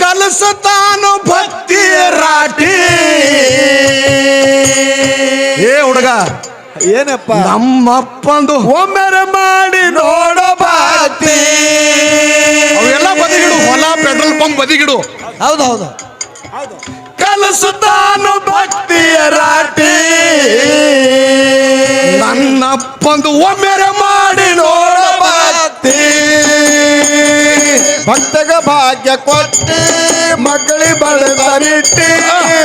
ಕಲಸತಾನು ಭಕ್ತಿ ರಾಟಿ. ಏ ಹುಡುಗ ಏನಪ್ಪ? ನಮ್ಮಪ್ಪಂದು ಒಮ್ಮೆರೆ ಮಾಡಿ ನೋಡ ಎಲ್ಲ ಅವೆಲ್ಲ ಬದಿಗಿಡು ಹೊಲ ಪೆಟ್ರೋಲ್ ಪಂಪ್ ಬದಿಗಿಡು. ಹೌದು ಹೌದು. ಕಲಸುತ್ತಾನು ಭಕ್ತಿಯ ರಾಟಿ. ನನ್ನಪ್ಪಂದು ಒಮ್ಮೆರೆ ಮಾಡಿ ನೋಡ ಭಕ್ತಿ ಭಕ್ತಗ ಭಾಗ್ಯ ಕೊಟ್ಟಿ ಮಕ್ಕಳಿ ಬಳದರಿಟ್ಟಿ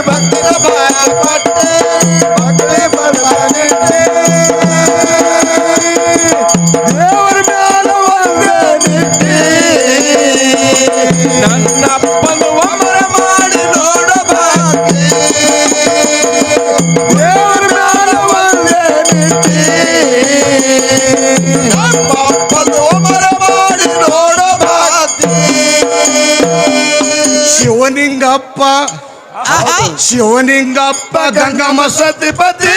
ಭಕ್ತಗ ಭಾಗ್ಯ ಕೊಟ್ಟಿ ಮಕ್ಕಳಿ ಬಡತನಿಟ್ಟಿ ಶಿವನಿಂಗಪ್ಪ ಶಿವನಿಂಗಪ್ಪ ಗಂಗಮ್ಮ ಸತಿಪತಿ.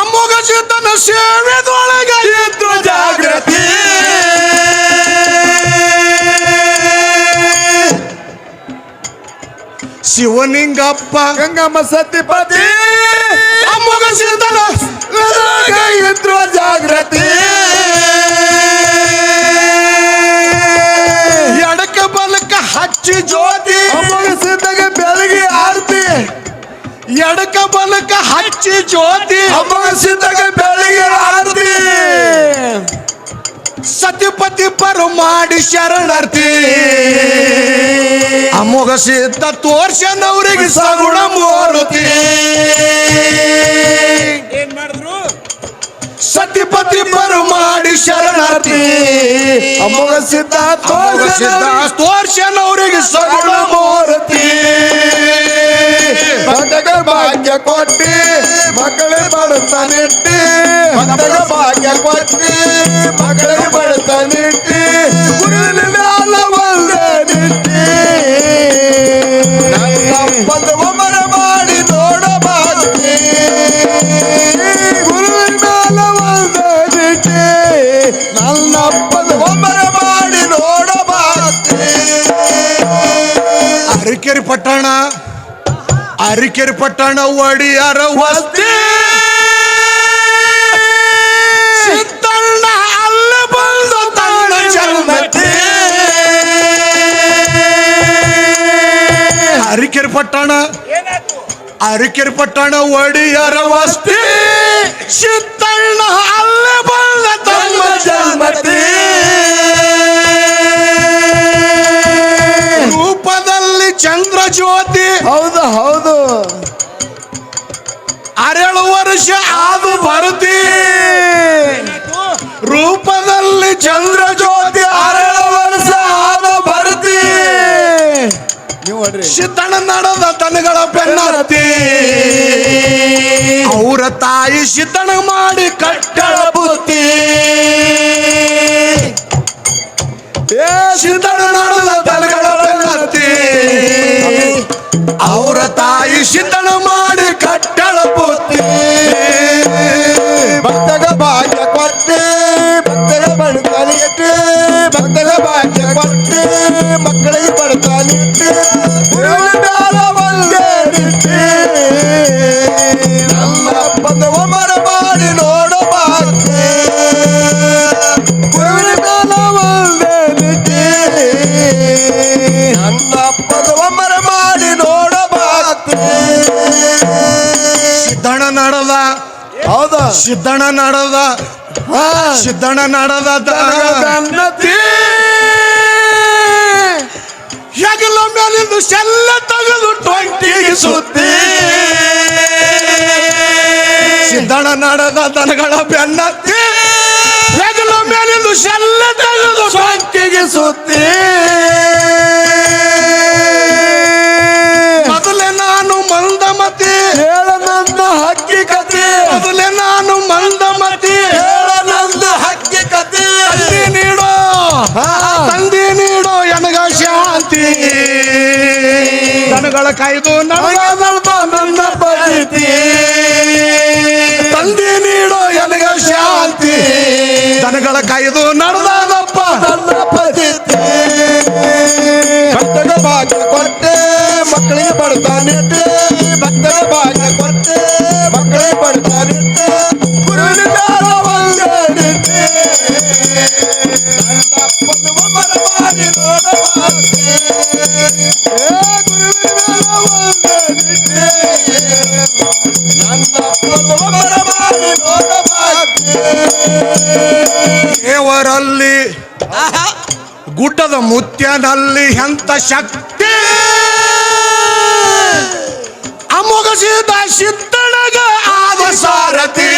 ಅಮ್ಮಗ ಸಿದ್ಧನ ಸೇವೆದೊಳಗ ಶಿವನಿಂಗಪ್ಪ. ಗಂಗಮ್ಮ ಸತಿಪತಿ. ಅಮ್ಮಗ ಸಿದ್ಧನ ಇದ್ರು ಜಾಗೃತಿ ಎಡಕ ಬಲಕ ಹಚ್ಚಿ ಜ್ಯೋತಿ. ಸಿದ್ಧಗೆ ಬೆಳಗ್ಗೆ ಆರತಿ. ಎಡಕ ಬಲಕ ಹಚ್ಚಿ ಜ್ಯೋತಿ. ಸಿದ್ಧಗೆ ಬೆಳಗ್ಗೆ ಆರ್ತಿ. ಸತಿಪತಿ ಪರು ಮಾಡಿ ಶರಣರ್ತಿ ಅಮೋಘ ಸಿದ್ಧ ತೋರ್ಸನವರಿಗೆ ಸಗುಣ ಮೂರುತಿ ಏನ್ ಮಾಡಿದ್ರು? ಸತಿಪತಿ ಪರು ಮಾಡಿ ಶರಣರ್ತಿ ಅಮ್ಮಗ ಸಿದ್ಧ ಅಮೋಘ ಸಿದ್ಧ ತೋರ್ಸನವರಿಗೆ ಸಗುಣ ಮೂರುತಿ. ಭಕ್ತಗ ಭಾಗ್ಯ ಕೊಟ್ಟಿ ಮಕ್ಕಳೇ ಬಡತನಿಟ್ಟಿ ಭಕ್ತಗ ಭಾಗ್ಯ ಕೊಟ್ಟಿ ಮಕ್ಕಳೇ ಬಡತನಿಟ್ಟಿ ಗುರುವಿನ ಮ್ಯಾಲ ಒಂದೇ ನಿಟ್ಟಿ ನನ್ನಪ್ಪನ ಒಮ್ಮರ ಮಾಡಿ ನೋಡ ಭಕ್ತಿ ಗುರುವಿನ ಮ್ಯಾಲ ಒಂದೇ ನಿಟ್ಟಿ ನನ್ನಪ್ಪನ ಒಮ್ಮರ ಮಾಡಿ ನೋಡ ಭಕ್ತಿ ಅರಕೆರೆ ಪಟ್ಟಣ ಅರಿಕೆರೆ ಪಟ್ಟಣ. ಅರಿಕೆರೆ ಪಟ್ಟಣ ಒಡಿಯರ ವಸ್ತಿ. ಸಿದ್ದಣ್ಣ ಅಲ್ಲೆ ಬಂದ ತಮ್ಮ ಜನ್ಮತಿ. ರೂಪದಲ್ಲಿ ಚಂದ್ರ ಜ್ಯೋತಿ ಹೌದು ಹೌದು. ಅರೆಳು ವರ್ಷ ಆದು ಬರುತ್ತಿ. ರೂಪದಲ್ಲಿ ಚಂದ್ರ ಜ್ಯೋತಿ ಅರೆಳು ನೀವು ನೋಡ್ರಿ ಸಿದ್ದಣ್ಣ ನಡೆದ ತನಗಳ ಬೆನ್ನತ್ತಿ ಅವರ ತಾಯಿ ಸಿದ್ದಣ್ಣ ಮಾಡಿ ಕಟ್ಟಳ ಬುತ್ತಿ ಏ ಸಿದ್ದಣ್ಣ ನಡೆದ ತನಗಳ ಬೆನ್ನತ್ತಿ ಅವರ ತಾಯಿ ಸಿದ್ದಣ್ಣ ಮಾಡಿ ಕಟ್ಟಳ ಬುತ್ತಿ ಭಕ್ತಗ ಭಾಗ್ಯ ಕೊಟ್ಟೆ ಭಕ್ತರ ಬಡತಾನೆ ಇಟ್ಟೆ ಭಕ್ತಗ ಭಾಗ್ಯ ಕೊಟ್ಟೆ ಮಕ್ಕಳಿಗೆ ಬಡತಾನೆ ಸಿದ್ದಣ್ಣ ನಡದ. ಸಿದ್ದಣ್ಣ ನಡೆದ. ಶೆಲ್ಲ ತಗಲು ಟ್ವೆಂಟಿಗೆ ಸುತ್ತಿ ಸಿದ್ದಣ ನಡೆದ ದನಗಳ ಬೆನ್ನತ್ತಿ. ಹೆಗಲ ಮೇಲಿಂದು ಶೆಲ್ಲ ತಗಲು ಟ್ವೆಂಟಿಗೆ ಸುತ್ತಿ ದನಗಳ ಕಾಯ್ದು ನನಗ ನಲ್ಪ ನನ್ನ ಪಡಿತಿ ತಂದಿ ನೀಡೋ ಎನಗ ಶಾಂತಿ ದನಗಳ ಕಾಯ್ದು ನಡೆದಾದಪ್ಪ ನನ್ನ ಪದಿತಿ ಭಕ್ತಗ ಭಾಗ್ಯ ಕೊಟ್ಟೆ ಮಕ್ಕಳಿಗೆ ಬಡತಾನಿಟ್ಟೆ ಭಕ್ತಗ ಭಾಗ್ಯ ಕೊಟ್ಟೆ ಮಕ್ಕಳಿಗೆ ಬಡತಾನಿಟ್ಟೆ ಗುರುವಿನ ಮ್ಯಾಲ ಒಂದೇ ನಿಟ್ಟೆ. ನನ್ನ ಪದವ ಬರಮಾಡಿ ದೇವರಲ್ಲಿ ಗುಡ್ಡದ ಮುತ್ಯನಲ್ಲಿ ಎಂತ ಶಕ್ತಿ? ಅಮೋಘಿದ ಸಿದ್ದಣಗ ಆದ ಸಾರಥಿ.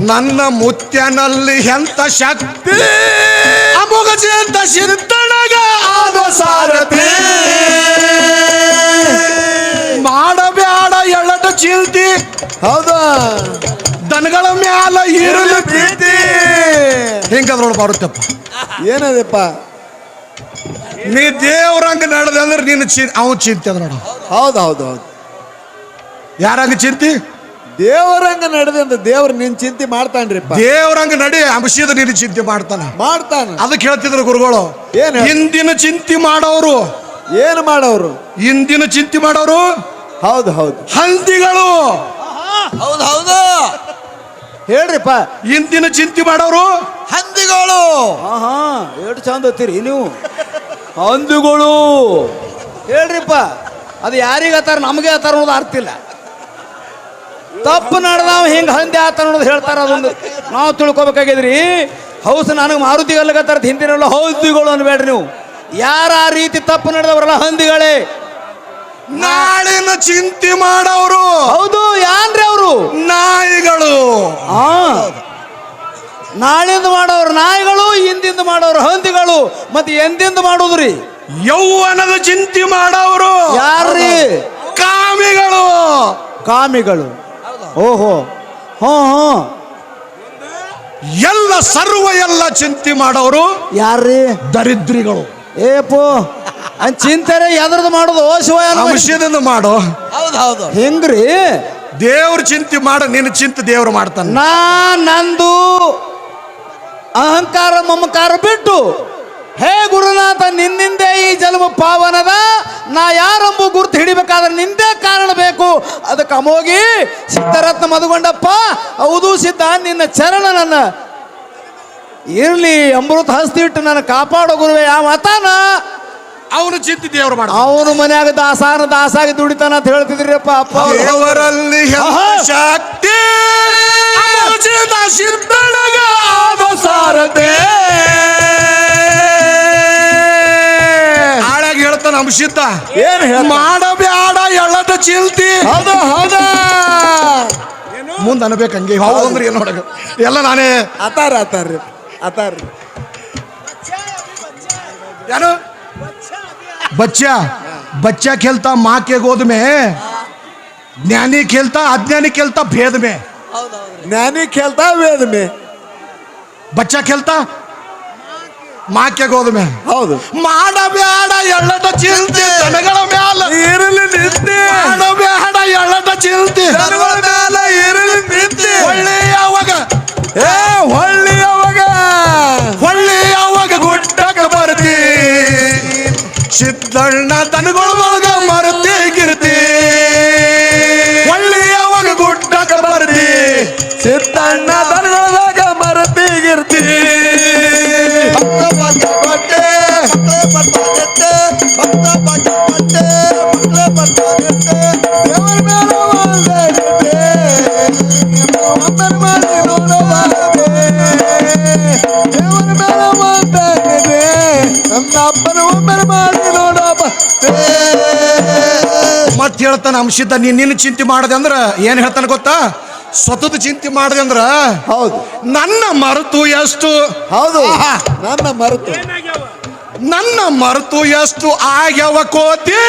ನನ್ನ ಮುತ್ಯನಲ್ಲಿ ಎಂತ ಶಕ್ತಿ? ಅಮೋಘಸಿದ ಸಿದ್ದಣಗ ಆದ ಸಾರಥಿ. ಮಾಡಬ್ಯಾಡ ಎಳ್ಳಟ ಚಿಂತಿ ಹೌದಾ? ದನಗಳ ಮ್ಯಾಲ ಇರಲಿ ಪ್ರೀತಿ ಹಿಂಗದ್ರೊಳಗೆ ಬರುತ್ತಪ್ಪ. ಏನದಪ್ಪ? ನೀ ದೇವ್ರಂಗ ನಡೆದ ಅಂದ್ರೆ ನೀನು ಚಿ ಅವ ಚಿಂತೆ ಅದ ನೋಡು. ಹೌದು ಹೌದು ಹೌದು. ಯಾರಂಗ ಚಿಂತಿ? ದೇವರಂಗ ನಡೆದೆ ಅಂತ ದೇವ್ರ ನಿನ್ ಚಿಂತೆ ಮಾಡ್ತಾನ್ರಿ ದೇವರಂಗ ನಡಿ ಅಂಶದ ನೀನು ಚಿಂತೆ ಮಾಡ್ತಾನ. ಮಾಡ್ತಾನ. ಅದಕ್ಕೆ ಹೇಳ್ತಿದ್ರು ಗುರುಗಳು ಏನು ಹಿಂದಿನ ಚಿಂತೆ ಮಾಡೋರು. ಏನು ಮಾಡೋರು? ಹಿಂದಿನ ಚಿಂತೆ ಮಾಡೋರು? ಹೌದು ಹೌದು. ಹಂದಿಗಳು. ಹೌದು ಹೌದು. ಹೇಳ್ರಿಪ್ಪ. ಹಿಂದಿನ ಚಿಂತೆ ಮಾಡೋರು? ಹಂದಿಗಳು. ಹಾ ಎಷ್ಟು ಚಂದ ಹತ್ತೀರಿ ನೀವು. ಹಂದಿಗಳು. ಹೇಳ್ರಿಪ್ಪ. ಅದು ಯಾರಿಗೆ ಹತ್ತಾರ ನಮಗೆ ಆತಾರ ಅನ್ನೋದು ಅರ್ಥ ಇಲ್ಲ. ತಪ್ಪು ನಡೆದಾವ ಹಿಂಗೆ ಹಂದಿ ಆತ ಅನ್ನೋದು ಹೇಳ್ತಾರ ಅದೊಂದು. ನಾವು ತಿಳ್ಕೊಬೇಕಾಗಿದ್ರಿ ಹೌಸ್ ನನಗೆ ಮಾರುತಿ ಹಿಂದಿನಲ್ಲ ಹೌದಿಗಳು ಅನ್ಬೇಡ್ರಿ ನೀವು. ಯಾರ ಆ ರೀತಿ ತಪ್ಪು ನಡೆದವರಲ್ಲ ಹಂದಿಗಳೇ? ನಾಳಿನ ಚಿಂತೆ ಮಾಡೋರು. ಹೌದು ಯಾನ್ರಿ ಅವರು? ನಾಯಿಗಳು. ಆ ನಾಳಿಂದ ಮಾಡೋರು ನಾಯಿಗಳು ಹಿಂದಿಂದ ಮಾಡೋರು ಹಂದಿಗಳು. ಮತ್ತೆ ಎಂದಿಂದ ಮಾಡೋದ್ರಿ? ಯೌವನದ ಚಿಂತೆ ಮಾಡೋರು. ಯಾರ್ರಿ? ಕಾಮಿಗಳು. ಕಾಮಿಗಳು. ಓಹೋ. ಹಾ ಹಾ. ಎಲ್ಲ ಸರ್ವ ಎಲ್ಲ ಚಿಂತೆ ಮಾಡೋರು ಯಾರ್ರಿ? ದರಿದ್ರಿಗಳು. ಏಪೋ. ಅನ್ ಚಿಂತನೆ ಎದ್ರದ್ದು ಮಾಡೋದು? ಓ ಶಿವ ಅಂಶದಿಂದ ಮಾಡು. ಹೌದು ಹೌದು. ಹೆಂಗ್ರಿ? ದೇವ್ರ ಚಿಂತೆ ಮಾಡ ನಿನ್ನ ಚಿಂತೆ ದೇವ್ರು ಮಾಡ್ತಾನ. ನಾ ನಂದು ಅಹಂಕಾರ ಮಮಕಾರ ಬಿಟ್ಟು ಹೇ ಗುರುನಾಥ ನಿನ್ನಿಂದೆ ಈ ಜನ್ಮ ಪಾವನದ ನಾ ಯಾರಂಬು ಗುರುತು ಹಿಡಿಬೇಕಾದ್ರೆ ನಿಂದೆ ಅದಕ್ಕೆ ಅಮೋಗಿ ಸಿದ್ಧರತ್ನ ಮದುಗೊಂಡಪ್ಪ ಹೌದು ಸಿದ್ಧ ನಿನ್ನ ಚರಣ ನನ್ನ. ಇರ್ಲಿ ಅಮೃತ ಹಸ್ತಿ ಇಟ್ಟು ನನ್ನ ಕಾಪಾಡೋ ಗುರುವೆ ಯಾವ ಮತಾನ ಅವನು ಚಿಂತಿ ದೇವರು ಮಾಡ. ಅವನು ಮನ್ಯಾಗ ದಾಸಾನ ದಾಸಾಗಿ ದುಡಿತಾನ ಅಂತ ಹೇಳ್ತಿದ್ರಿಯಪ್ಪ ಅಪ್ಪ ಅವರಲ್ಲಿ ದೇವರಲ್ಲಿ ಶಕ್ತಿ? ಸಿದ್ಧನಿಗೆ ಸಂಶಿತ ಏನ್ ಮಾಡಬೇಡ ಎಳ್ಳದ ಚಿಲ್ತಿ. ಹೌದ ಹೌದ. ಮುಂದೆ ಅನ್ಬೇಕು ಹಂಗೆ. ಹೌದಂದ್ರೆ ಏನು ನೋಡಕ ಎಲ್ಲ ನಾನೇ. ಅತಾರ ಅತಾರ್ರಿ ಅತಾರ್ರಿ ಯಾರು ಬಚ್ಚ. ಬಚ್ಚ ಖೇಲ್ತಾ ಮಾ ಕೆ ಜ್ಞಾನಿ ಖೇಲ್ತಾ ಅಜ್ಞಾನಿ ಖೇಲ್ತಾ ಭೇದ ಮೇ ಜ್ಞಾನಿ ಖೇಲ್ತಾ ಭೇದ್ಮೆ. ಮೇ ಬಚ್ಚ ಖೇಲ್ತಾ ಮಾಕೆ ಗೋದ್ಮೆ ಹೌದು. ಮಾಡಬೇಡ ಎಳ್ಳಟ ಚಿಲ್ತಿ. ದನಗಳ ಮ್ಯಾಲ. ಇರಲಿ ನಿಂತಿ. ಮಾಡಬೇಡ ಎಳ್ಳಟ ಚಿಂತೆ ದನಗಳ ಮ್ಯಾಲ ಇರಲಿ ನಿಂತಿ. ಹೊಳ್ಳಿ ಯಾವಾಗ ಏ ಹೊಳ್ಳಿ ಯಾವಾಗ ಹೊಳ್ಳಿ ಯಾವಾಗ ಗುಡ್ಡಕ ಬರ್ತಿ ಸಿದ್ದಣ್ಣ ದನಗಳ ಒಳಗ ಮರತಿ ಗಿರ್ತಿ. ಹೊಳ್ಳಿ ಯಾವಾಗ ಗುಡ್ಡಕ ಬರ್ತಿ ಸಿದ್ದಣ್ಣ ದನಗಳ ಒಳಗ ಮರತಿ ಗಿರ್ತಿ. ದನಗಳದಾಗ ಹೇಳ್ತಾನೆ ಅಪ್ಪನ ಒಮ್ಮೆ ಮಾಡಿ ನೋಡಪ್ಪ ಮತ್ ಹೇಳ್ತಾನ ಅಂಶಿದ್ದ ನೀನ್ ನಿನ್ನ ಚಿಂತೆ ಮಾಡದೆ ಅಂದ್ರ ಏನು ಹೇಳ್ತಾನೆ ಗೊತ್ತಾ? ಸ್ವತದ ಚಿಂತೆ ಮಾಡದೆ ಅಂದ್ರ ಹೌದು. ನನ್ನ ಮರೆತು ಎಷ್ಟು? ಹೌದು. ನನ್ನ ಮರೆತು. ನನ್ನ ಮರೆತು ಎಷ್ಟು ಆಗ್ಯವ ಕೋತಿ?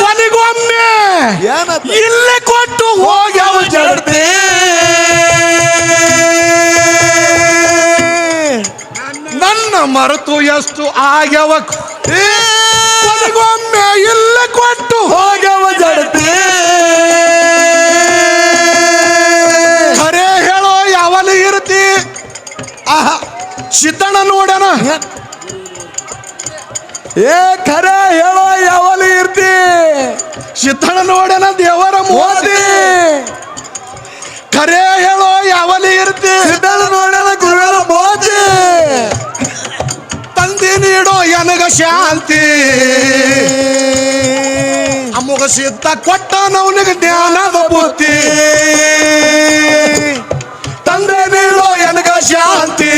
ಕೊನೆಗೊಮ್ಮೆ? ಇಲ್ಲೇ ಕೊಟ್ಟು ಹೋಗ್ಯಾವ ಜಡತೆ ನನ್ನ ಮರೆತು ಎಷ್ಟು ಆಗ್ಯವ ಕೊನೆಗೊಮ್ಮೆ ಇಲ್ಲೇ ಕೊಟ್ಟು ಹೋಗವ ಜಡತಿ ಸಿದ್ದಣ್ಣ ನೋಡನ ಏ ಖರೆ ಹೇಳೋ ಯಾವಲ್ಲಿ ಇರ್ತಿ? ಸಿದ್ದಣ್ಣ ನೋಡನ ದೇವರ ಮೋದಿ ಖರೆ ಹೇಳೋ ಯಾವಲ್ಲಿ ಇರ್ತಿ? ಸಿದ್ಧನ ನೋಡಲ ಗುರುಗಳ ಮೋದಿ ತಂದೆ ನೀಡೋ ಎನಗ ಶಾಂತಿ? ಅಮ್ಮಗ ಸಿದ್ಧ ಕೊಟ್ಟ ನವನಿಗೆ ಜ್ಞಾನದ ಬುದ್ಧಿ? ಶಾಂತಿ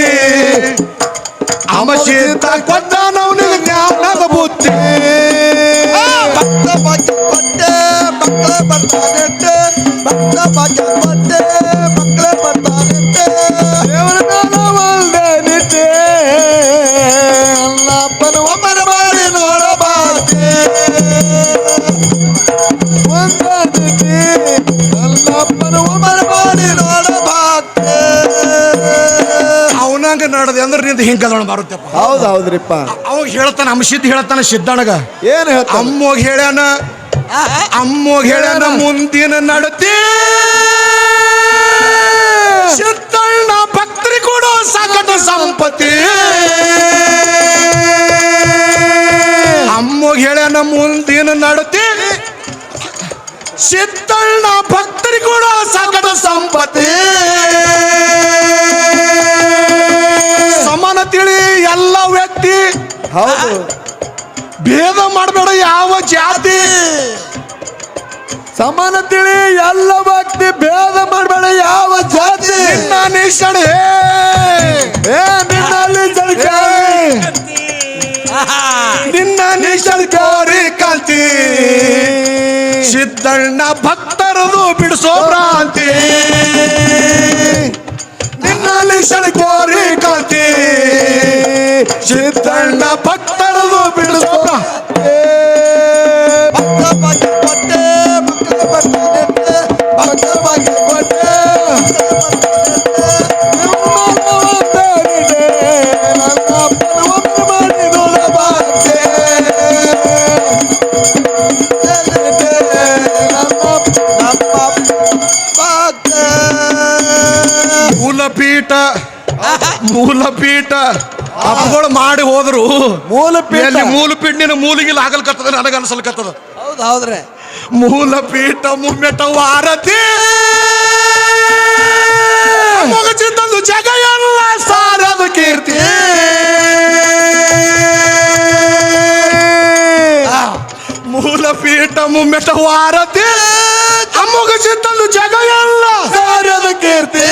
ಅಮ್ಮ ಸಿದ್ಧ ಕೊಟ್ಟ ನವನಿಗೆ ಜ್ಞಾನದ ಬುದ್ಧಿ ಭಕ್ತ ಭಾಗ್ಯ ಕೊಟ್ಟೆ ಮಕ್ಕಳ ಬರ್ತಾನೆಟ್ಟೆ ಭಕ್ತ ಭಾಗ್ಯ ಕೊಟ್ಟೆ ಮಕ್ಕಳ ಬರ್ತಾನೆಟ್ಟೆ ದೇವರ ಮೇಲೆ ಒಲ್ದೆ ನಿಟ್ಟೆ ಅಲ್ಲಪ್ಪನ ಒಮ್ಮನ ಮಾಡಿ ನೋಡಬಾರ್ದೆ ಒಂದೇ ನಿಟ್ಟೆ ಅಲ್ಲಪ್ಪನ ಒಮ್ಮನ ಮಾಡಿ ನೋಡಬಾರ್ದೆ ಅವನಂಗ ನಡದೆ ಅಂದ್ರೆ ನಿಂದ ಹಿಂಗದೊಳ ಬರುತ್ತಪ್ಪ ಹೌದು ಹೌದ್ರಿಪ್ಪ ಅವ ಹೇಳ್ತಾನ ಸಿದ್ಧ ಹೇಳ್ತಾನ ಸಿದ್ಧಣಗ ಏನು ಅಮ್ಮಗ್ ಅಮ್ಮೋಗ್ ಹೇಳ್ಯಾನ ಅಮ್ಮಗ್ ಹೇಳ್ಯಾನ ಮುಂದಿನ ನಡತಿ. ಸಿದ್ದಣ್ಣ ಭಕ್ತರಿ ಕೊಡೋ ಸಕಟ ಸಂಪತ್ತಿ. ಅಮ್ಮೋಗ್ ಹೇಳ್ಯಾನ ಮುಂದಿನ ನಡತಿ. ಸಿದ್ದಣ್ಣ ಭಕ್ತರಿ ಕೊಡೋ ಸಕಟ ಸಂಪತ್ತಿ. ಹೌದು. ಭೇದ ಮಾಡಬೇಡ, ಯಾವ ಜಾತಿ? ಸಮಾನ ತಿಳಿ ಎಲ್ಲ ಭಕ್ತಿ ಭೇದ ಮಾಡಬೇಡ, ಯಾವ ಜಾತಿ? ನಿನ್ನ ಏ ನಿನ್ನಲ್ಲಿ ನಿನ್ನ ನಿಶಣ್ ಕೋರಿ ಕಾಂತಿ. ಸಿದ್ದಣ್ಣ ಭಕ್ತರದು ಬಿಡಿಸೋ ಭ್ರಾಂತಿ. ನಿನ್ನ ನಿಶಣ್ ಕೋರಿ ಕಾಂತಿ ಸಿದ್ದಣ್ಣ ಭಕ್ತರದು ಮೂಲಪೀಠ ಮಾಡಿ ಹೋದ್ರು. ಮೂಲ. ಎಲ್ಲಿ ಮೂಲ ನಿನ್ನ ಮೂಲಿಗಿಲ್ಲ ಆಗಲ್ಕತ್ತದ ನನಗೆ ಅನ್ಸಲ್ಕತ್ತದ ಹೌದು ಹೌದ್ರಿ. ಮೂಲ ಪೀಠ ಮುಮ್ಮೆಟ ವಾರತಿ ಮುಗಚಿದ್ದದು ಜಗ ಎಲ್ಲ ಸಾರದ ಕೀರ್ತಿ. ಮೂಲ ಪೀಠ ಮುಮ್ಮೆಟ ವಾರತಿ ಮುಗಚಿದ್ದದು ಜಗ ಎಲ್ಲ ಸಾರದ ಕೀರ್ತಿ.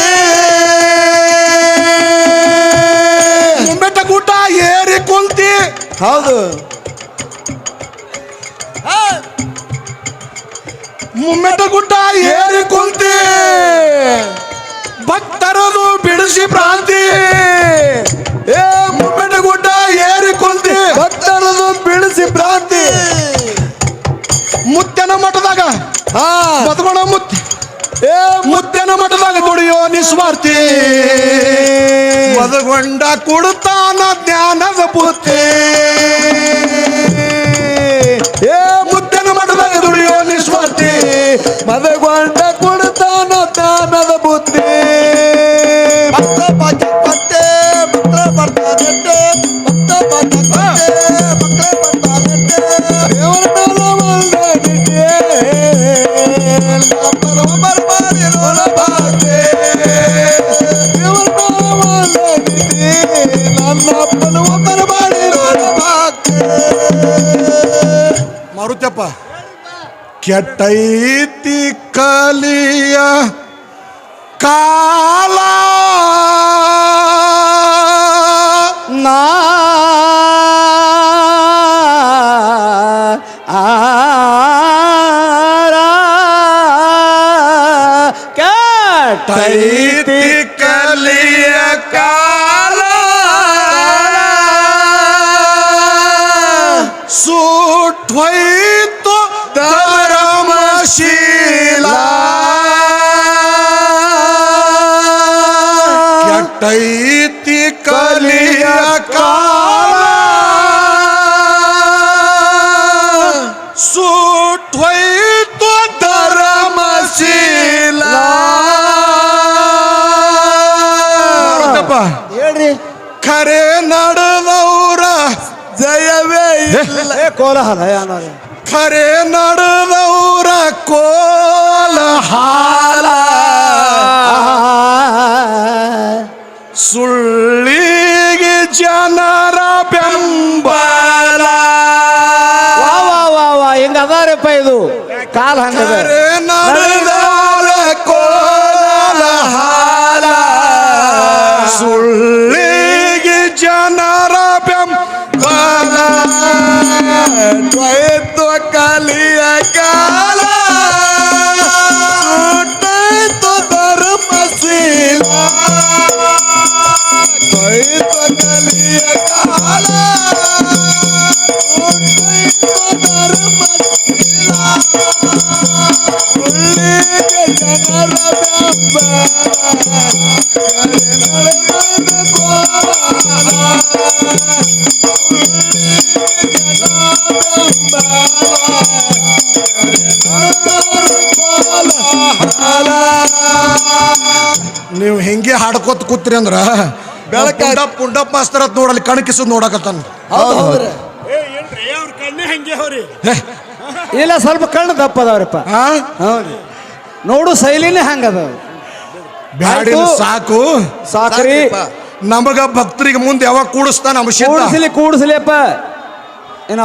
ಹೌದು. ಮುಮ್ಮೆಟ ಗುಡ್ಡ ಏರಿ ಕುಂತಿ. ಭಕ್ತರದು ಬಿಡಿಸಿ ಪ್ರಾಂತಿ. ಏ ಮುಮ್ಮೆಟ ಗುಡ್ಡ ಏರಿ ಕುಂತಿ. ಭಕ್ತರದು ಬಿಡಿಸಿ ಪ್ರಾಂತಿ. ಮುತ್ತನ ಮಠದಾಗ ಹಾ. ಬದಗೋಣ ಮುತ್ತಿ. ಏ ಮುತ್ತನ ಮಠದಾಗ ದುಡಿಯೋ ನಿಸ್ವಾರ್ಥಿ ಮದಗೊಂಡ ಕೊಡುತ್ತಾನ ಜ್ಞಾನದ ಬುತ್ತಿ ಏ ಮುತ್ತನ ಮಠದಾಗ ದುಡಿಯೋ ನಿಸ್ವಾರ್ಥಿ ಮದಗೊಂಡ ಕೊಡ್ತಾನ ಜ್ಞಾನದ ಬುದ್ಧಿ ಭಕ್ತ ಪಾಠ ಪಟ್ಟೆ ಭಕ್ತ ಬರ್ತಾನಂತೆ ಕೆಟ್ಟೈತಿ ಕಲಿಯ ಕಾಲ ಕಲಿಯ ಕಾಲ ಸುಟ್ವೈತು ಧರ್ಮಶೀಲ. ಮಾರುತಪ್ಪ, ಹೇಳ್ರಿ. ಖರೆ ನಡೆದವ್ರ ಜಯವೇ ಇಲ್ಲ. ಕೋಲಾಹಲ ಅನ್ನೋದು ಖರೆ ನಡೆದವ್ರ ಕೋಲಹಾಲ. ಸುಳ್ಳು ಬೆಂಬಲ ವಾ ವಾ ವಾ ವಾ ಹಿಂಗ ಅದಾರಪ್ಪ ಇದು? ಕಾಲ ಹಂಗದ. ಕೋಲ ಹಾಲ ಸುಳ್ಳಿಗೆ ಜನರ ಬೆಂಬಲ. ನೀವು ಹಿಂಗೆ ಹಾಡ್ಕೋತ ಕೂತ್ರಿ ಅಂದ್ರ ಬೆಳಕ- ಪುಂಡಪ್ಪ ಮಾಸ್ತರ್ ನೋಡಲ್ಲಿ ಕಣಕಿಸದ್ ನೋಡಕತ್ತಾನ ಹೌದು ಹೌದ್ರಿ ಏ ಏನ್ರಿ ಅವ್ರ ಕಣ್ಣೆ ಹಂಗೆ ಅವ್ರಿ? ಇಲ್ಲ ಸ್ವಲ್ಪ ಕಣ್ಣು ದಪ್ಪ ಅದಾವ್ರಪ್ಪ ಹಾ ಹೌದು ನೋಡು ಶೈಲಿನೇ ಹಂಗದ ಬ್ಯಾಡಿ ಸಾಕು. ಸಾಕ್ರಿ. ನಮಗ ಭಕ್ತರಿಗೆ ಮುಂದೆ ಯಾವಾಗ ಕೂಡಿಸ್ತಾನ ಕೂಡಿಸ್ಲಿ ಕೂಡಿಸ್ಲಿಯಪ್ಪ. ಏನು